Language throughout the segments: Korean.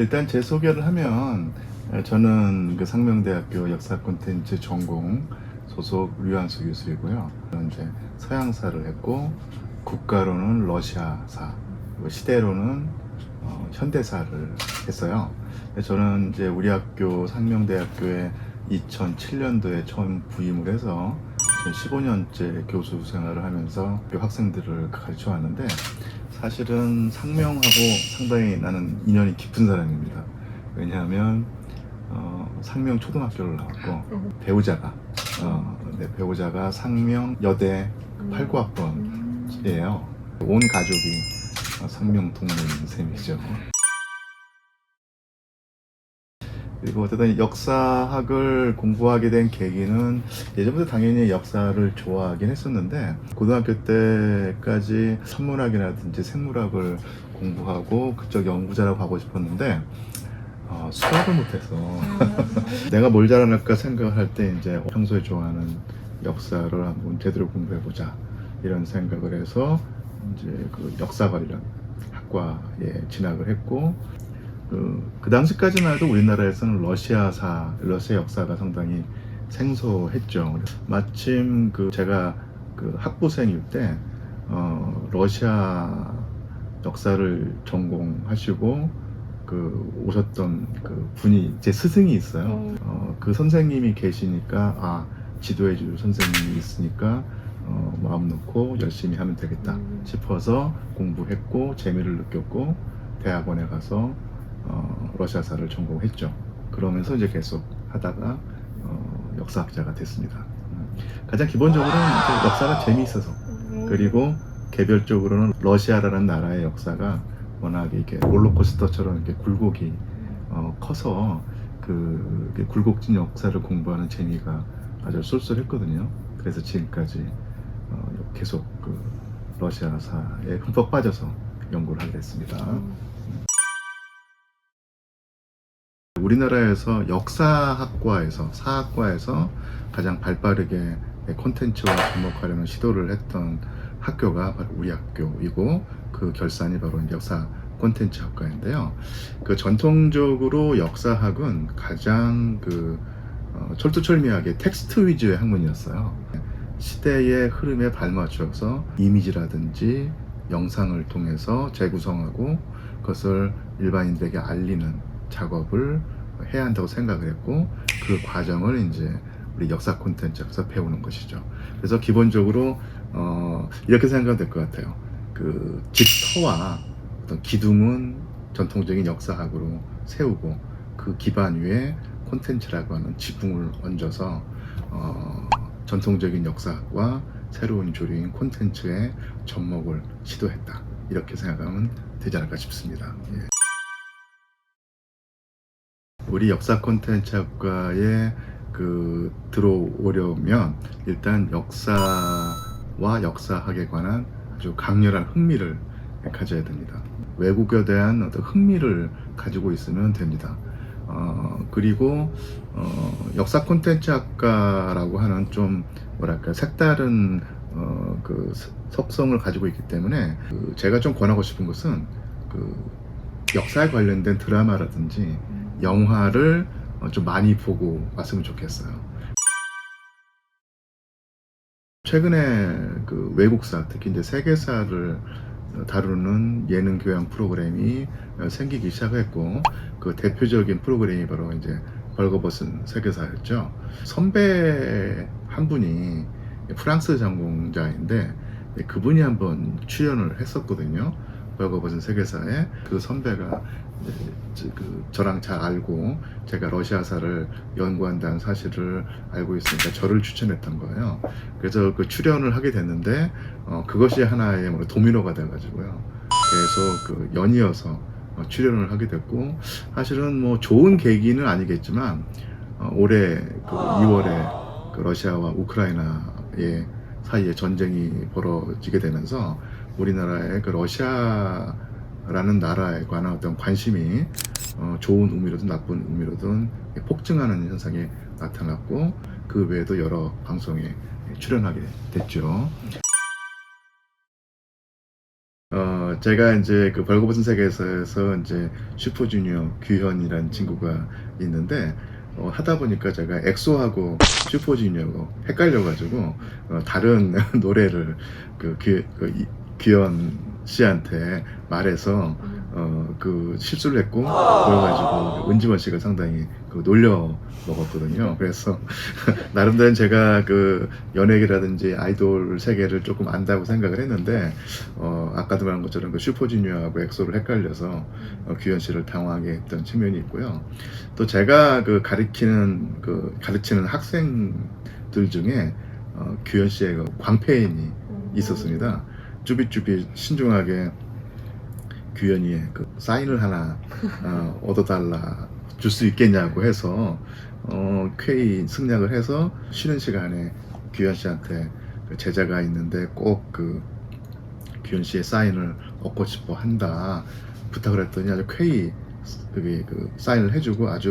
일단 제 소개를 하면 에, 저는 그 상명대학교 역사 콘텐츠 전공 소속 류한수 교수이고요. 이제 서양사를 했고 국가로는 러시아사, 시대로는 어, 현대사를 했어요. 저는 이제 우리 학교 상명대학교에 2007년도에 처음 부임을 해서 지금 15년째 교수 생활을 하면서 그 학생들을 가르쳐 왔는데 사실은 상명하고 상당히 나는 인연이 깊은 사람입니다. 왜냐하면 어, 상명 초등학교를 나왔고 배우자가 어, 네, 배우자가 상명 여대 89학번이에요. 온 가족이 어, 상명 동문인 셈이죠. 그리고 어쨌든 역사학을 공부하게 된 계기는 예전부터 당연히 역사를 좋아하긴 했었는데 고등학교 때까지 천문학이라든지 생물학을 공부하고 그쪽 연구자라고 하고 싶었는데 어, 수학을 못해서. 내가 뭘 잘할까 생각을 할때 이제 평소에 좋아하는 역사를 한번 제대로 공부해보자 이런 생각을 해서 이제 그 역사 관련 학과에 진학을 했고 그, 그 당시까지만 해도 우리나라에서는 러시아사, 러시아 역사가 상당히 생소했죠. 마침 그 제가 그 학부생일 때 어, 러시아 역사를 전공하시고 그 오셨던 그 분이 제 스승이 있어요. 음. 어, 그 선생님이 계시니까 아 지도해 줄 선생님이 있으니까 어, 마음 놓고 열심히 하면 되겠다 음. 싶어서 공부했고 재미를 느꼈고 대학원에 가서 어, 러시아사를 전공했죠. 그러면서 이제 계속 하다가 어, 역사학자가 됐습니다. 음. 가장 기본적으로는 이제 역사가 재미있어서 그리고 개별적으로는 러시아라는 나라의 역사가 워낙 이게 롤러코스터처럼 이렇게 굴곡이 어, 커서 그 굴곡진 역사를 공부하는 재미가 아주 쏠쏠했거든요. 그래서 지금까지 어, 계속 그 러시아사에 흠뻑 빠져서 연구를 하게 됐습니다. 우리나라에서 역사학과에서 사학과에서 가장 발빠르게 콘텐츠와 접목하려는 시도를 했던 학교가 바로 우리 학교이고 그 결산이 바로 역사 콘텐츠 학과인데요. 그 전통적으로 역사학은 가장 그 어, 철두철미하게 텍스트 위주의 학문이었어요. 시대의 흐름에 발맞춰서 이미지라든지 영상을 통해서 재구성하고 그것을 일반인들에게 알리는 작업을 해야 한다고 생각을 했고 그 과정을 이제 우리 역사 콘텐츠에서 배우는 것이죠. 그래서 기본적으로 어, 이렇게 생각하면 될 것 같아요. 그 집터와 어떤 기둥은 전통적인 역사학으로 세우고 그 기반 위에 콘텐츠라고 하는 지붕을 얹어서 어, 전통적인 역사학과 새로운 조류인 콘텐츠의 접목을 시도했다. 이렇게 생각하면 되지 않을까 싶습니다. 예. 우리 역사 콘텐츠 학과에 그 들어오려면 일단 역사와 역사학에 관한 아주 강렬한 흥미를 가져야 됩니다. 외국에 대한 어떤 흥미를 가지고 있으면 됩니다. 어, 그리고 어, 역사 콘텐츠 학과라고 하는 좀 뭐랄까 색다른 어, 그 스- 속성을 가지고 있기 때문에 그 제가 좀 권하고 싶은 것은 그 역사에 관련된 드라마라든지 영화를 어, 좀 많이 보고 왔으면 좋겠어요. 최근에 그 외국사, 특히 이제 세계사를 다루는 예능 교양 프로그램이 어, 생기기 시작했고 그 대표적인 프로그램이 바로 이제 벌거벗은 세계사였죠. 선배 한 분이 프랑스 전공자인데 그분이 한번 출연을 했었거든요. 벌거벗은 세계사에 그 선배가 그 저랑 잘 알고 제가 러시아사를 연구한다는 사실을 알고 있으니까 저를 추천했던 거예요. 그래서 그 출연을 하게 됐는데 어, 그것이 하나의 뭐 도미노가 돼가지고요. 계속 그 연이어서 어, 출연을 하게 됐고 사실은 뭐 좋은 계기는 아니겠지만 어, 올해 그 2월에 그 러시아와 우크라이나의 사이에 전쟁이 벌어지게 되면서 우리나라의 그 러시아라는 나라에 관한 어떤 관심이 어, 좋은 의미로든 나쁜 의미로든 폭증하는 현상이 나타났고 그 외에도 여러 방송에 출연하게 됐죠. 어, 제가 이제 그 벌거벗은 세계에서 이제 슈퍼주니어 규현이라는 친구가 있는데 어, 하다 보니까 제가 엑소하고 슈퍼주니어고 헷갈려가지고 어, 다른 노래를 그, 규, 그 이- 규현 씨한테 말해서 어, 그 실수를 했고 그래가지고 은지원 씨가 상당히 그 놀려 먹었거든요. 그래서 나름대로 제가 그 연예계라든지 아이돌 세계를 조금 안다고 생각을 했는데 어, 아까도 말한 것처럼 그 슈퍼주니어하고 엑소를 헷갈려서 어, 규현 씨를 당황하게 했던 측면이 있고요. 또 제가 그 가르치는 그 가르치는 학생들 중에 어, 규현 씨의 그 광팬이 있었습니다. 쭈빗쭈빗 신중하게 규현이의 그 사인을 하나 어, 얻어달라 줄 수 있겠냐고 해서 어, 쾌히 승낙을 해서 쉬는 시간에 규현 씨한테 그 제자가 있는데 꼭 그 규현 씨의 사인을 얻고 싶어 한다 부탁을 했더니 아주 쾌히 그게 그 사인을 해주고 아주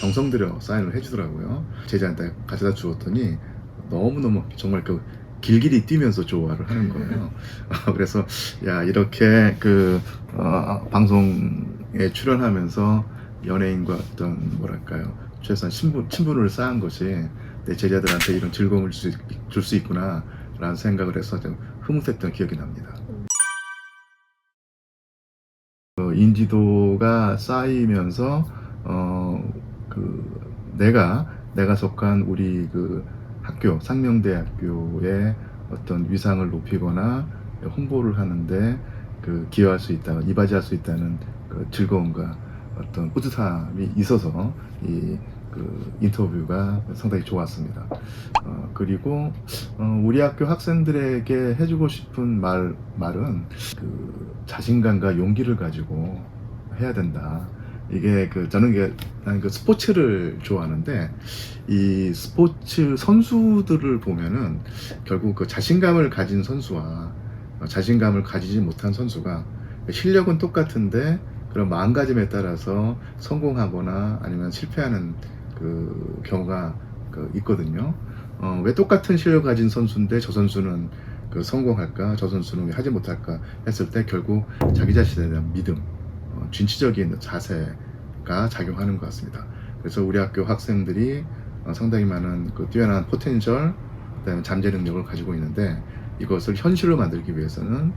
정성 들여 사인을 해주더라고요. 제자한테 가져다 주었더니 너무너무 정말 그 길길이 뛰면서 좋아를 하는 거예요. 어, 그래서 야 이렇게 그 어, 방송에 출연하면서 연예인과 어떤 뭐랄까요 최소한 친분 친분을 쌓은 것이 내 제자들한테 이런 즐거움을 줄 수 있구나라는 생각을 해서 좀 흐뭇했던 기억이 납니다. 어, 인지도가 쌓이면서 어, 그 내가 내가 속한 우리 그 학교 상명대학교의 어떤 위상을 높이거나 홍보를 하는데 그 기여할 수 있다, 이바지할 수 있다는 그 즐거움과 어떤 뿌듯함이 있어서 이 그 인터뷰가 상당히 좋았습니다. 어, 그리고 어, 우리 학교 학생들에게 해주고 싶은 말 말은 그 자신감과 용기를 가지고 해야 된다. 이게 그 저는 이게 나는 그 스포츠를 좋아하는데 이 스포츠 선수들을 보면은 결국 그 자신감을 가진 선수와 어, 자신감을 가지지 못한 선수가 실력은 똑같은데 그런 마음가짐에 따라서 성공하거나 아니면 실패하는 그 경우가 그 있거든요. 어, 왜 똑같은 실력 가진 선수인데 저 선수는 그 성공할까, 저 선수는 왜 하지 못할까? 했을 때 결국 자기 자신에 대한 믿음, 어, 진취적인 자세가 작용하는 것 같습니다. 그래서 우리 학교 학생들이 어, 상당히 많은 그 뛰어난 포텐셜, 그다음에 잠재 능력을 가지고 있는데 이것을 현실로 만들기 위해서는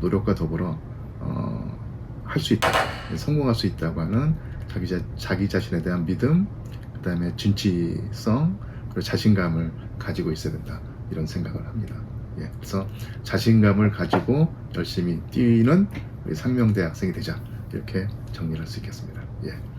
노력과 더불어 어, 할 수 있다, 성공할 수 있다고 하는 자기, 자, 자기 자신에 대한 믿음, 그다음에 진취성, 그리고 자신감을 가지고 있어야 된다 이런 생각을 합니다. 예, 그래서 자신감을 가지고 열심히 뛰는 우리 상명대 학생이 되자 이렇게 정리를 할수 있겠습니다. 예.